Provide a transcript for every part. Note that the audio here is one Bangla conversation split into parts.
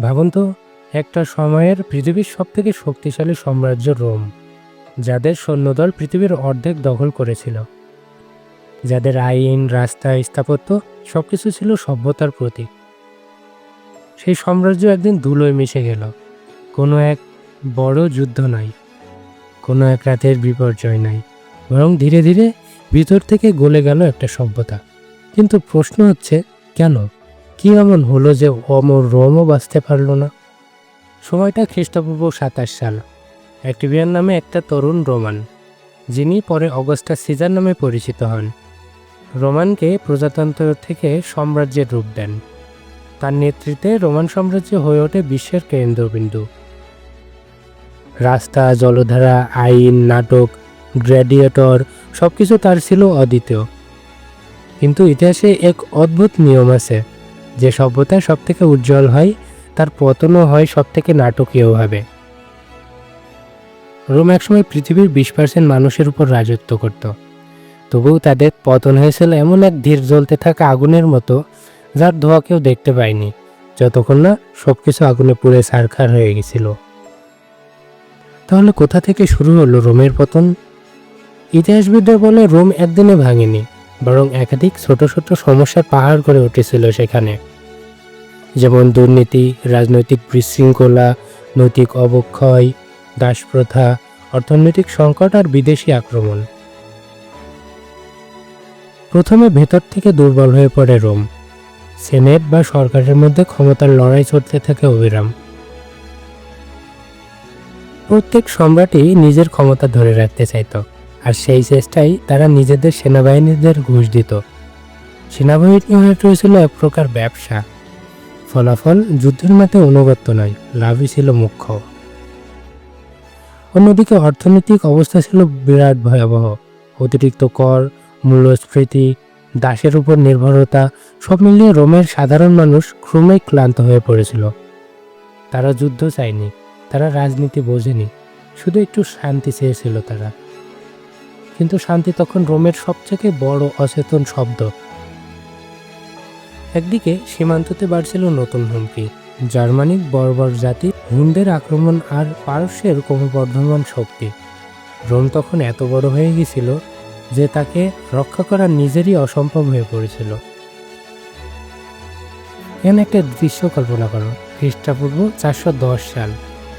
ভাবুন তো, একটা সময়ের পৃথিবীর সবথেকে শক্তিশালী সাম্রাজ্য রোম, যাদের সৈন্যদল পৃথিবীর অর্ধেক দখল করেছিল। যাদের আইন, রাস্তা, স্থাপত্য সবকিছু ছিল সভ্যতার প্রতীক। সেই সাম্রাজ্য একদিন ধুলোয় মিশে গেল। কোনো এক বড় যুদ্ধ নাই কোনো এক রাতের বিপর্যয় নাই বরং ধীরে ধীরে ভিতর থেকে গলে গেল একটা সভ্যতা। কিন্তু প্রশ্ন হচ্ছে, কেন? কি এমন হলো যে অমর রোমও বাঁচতে পারল না? সময়টা খ্রিস্টপূর্ব সাতাশ সাল। অ্যাক্টিভিয়ান নামে একটা তরুণ রোমান, যিনি পরে অগস্টা সিজার নামে পরিচিত হন। রোমানকে প্রজাতন্ত্র থেকে সাম্রাজ্যের রূপ দেন। তার নেতৃত্বে রোমান সাম্রাজ্য হয়ে ওঠে বিশ্বের কেন্দ্রবিন্দু। রাস্তা, জলধারা, আইন, নাটক, গ্র্যাডিয়েটর সব কিছু তার ছিল অদ্বিতীয়। কিন্তু ইতিহাসে এক অদ্ভুত নিয়ম আছে। যে সভ্যতা সব থেকে উজ্জ্বল হয়, তার পতনও হয় সব থেকে নাটকীয়ভাবে রোম একসময় পৃথিবীর বিশ পার্সেন্ট মানুষের উপর রাজত্ব করত। তবুও তাদের পতন হয়েছিল এমন এক ধীর জ্বলতে থাকা আগুনের মতো, যার ধোয়া কেউ দেখতে পায়নি। যতক্ষণ না সব কিছু আগুনে পুড়ে সারখার হয়ে গেছিল। তাহলে কোথা থেকে শুরু হলো রোমের পতন? ইতিহাসবিদরা বলে রোম একদিনে ভাঙেনি। বরং একাধিক ছোট ছোট সমস্যার পাহাড় করে উঠেছিল সেখানে। যেমন দুর্নীতি, রাজনৈতিক বিশৃঙ্খলা, নৈতিক অবক্ষয়, দাসপ্রথা, অর্থনৈতিক সংকট আর বিদেশি আক্রমণ। প্রথমে ভেতর থেকে দুর্বল হয়ে পড়ে রোম। সেনেট বা সরকারের মধ্যে ক্ষমতার লড়াই চলতে থাকে অবিরাম। প্রত্যেক সম্রাটই নিজের ক্ষমতা ধরে রাখতে চাইত। আর সেই চেষ্টাই তারা নিজেদের সেনাবাহিনীদের ঘুষ দিত। সেনাবাহিনী হয়ে রয়েছিল এক প্রকার ব্যবসা। ফলাফল যুদ্ধের মাঠে অনুগত্য নয়, লাভই ছিল মুখ্য। অন্যদিকে অর্থনৈতিক অবস্থা ছিল বিরাট ভয়াবহ। অতিরিক্ত কর, মূল্যস্ফীতি, দাসের উপর নির্ভরতা, সব মিলিয়ে রোমের সাধারণ মানুষ ক্রমেই ক্লান্ত হয়ে পড়েছিল। তারা যুদ্ধ চায়নি, তারা রাজনীতি বোঝেনি, শুধু একটু শান্তি চেয়েছিল তারা। কিন্তু শান্তি তখন রোমের সবথেকে বড় অচেতন শব্দ। একদিকে সীমান্ততে বাড়ছিল নতুন হুমকি। জার্মানিক বর্বর জাতি হুনদের আক্রমণ আর পারস্যের ক্রমবর্ধমান শক্তি। রোম তখন এত বড় হয়ে গেছিল যে তাকে রক্ষা করা নিজেরই অসম্ভব হয়ে পড়েছিল। এখানে একটা দৃশ্য কল্পনা করো, খ্রিস্টাপূর্ব চারশো সাল।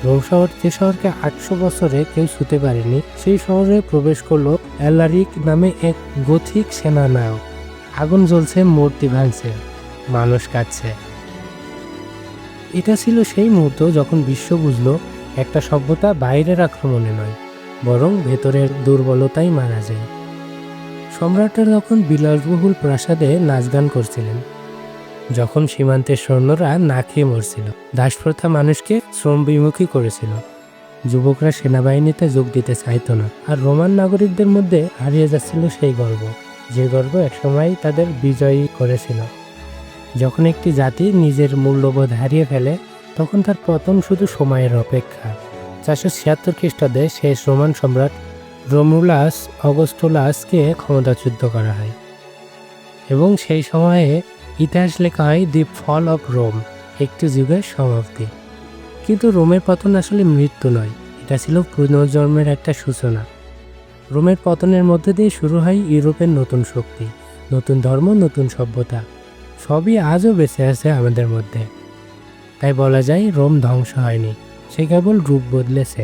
রোম শহর যে শহরকে আটশো বছরে কেউ ছুতে পারেনি, সেই শহরে প্রবেশ করল অ্যালারিক নামে এক গথিক সেনানায়ক। আগুন জ্বলছে, মূর্তি ভাঙছে, মানুষ কাটছে এটা ছিল সেই মুহূর্ত যখন বিশ্ব বুঝলো, একটা সভ্যতা বাইরের আক্রমণে নয়, বরং ভেতরের দুর্বলতাই মারা যায়। সম্রাটরা যখন বিলাসবহুল প্রাসাদে নাচ গান করছিলেন। যখন সীমান্তের সৈন্যরা না খেয়ে মরছিল, দাসপ্রথা মানুষকে শ্রম বিমুখী করেছিল। যুবকরা সেনাবাহিনীতে যোগ দিতে চাইতো না, আর রোমান নাগরিকদের মধ্যে হারিয়ে যাচ্ছিল সেই গর্ব, যে গর্ব একসময় তাদের বিজয়ী করেছিল। যখন একটি জাতি নিজের মূল্যবোধ হারিয়ে ফেলে, তখন তার পতন শুধু সময়ের অপেক্ষা। চারশো ছিয়াত্তর খ্রিস্টাব্দে শেষ রোমান সম্রাট রোমুলাস অগস্টোলাসকে ক্ষমতাচ্যুত করা হয়। এবং সেই সময়ে ইতিহাস লেখা হয় দি ফল অফ রোম, একটি যুগের সমাপ্তি। কিন্তু রোমের পতন আসলে মৃত্যু নয়, এটা ছিল পুনর্জন্মের একটা সূচনা। রোমের পতনের মধ্যে দিয়ে শুরু হয় ইউরোপের নতুন শক্তি, নতুন ধর্ম, নতুন সভ্যতা। সবই আজও বেঁচে আছে আমাদের মধ্যে। তাই বলা যায় রোম ধ্বংস হয়নি, সে কেবল রূপ বদলেছে।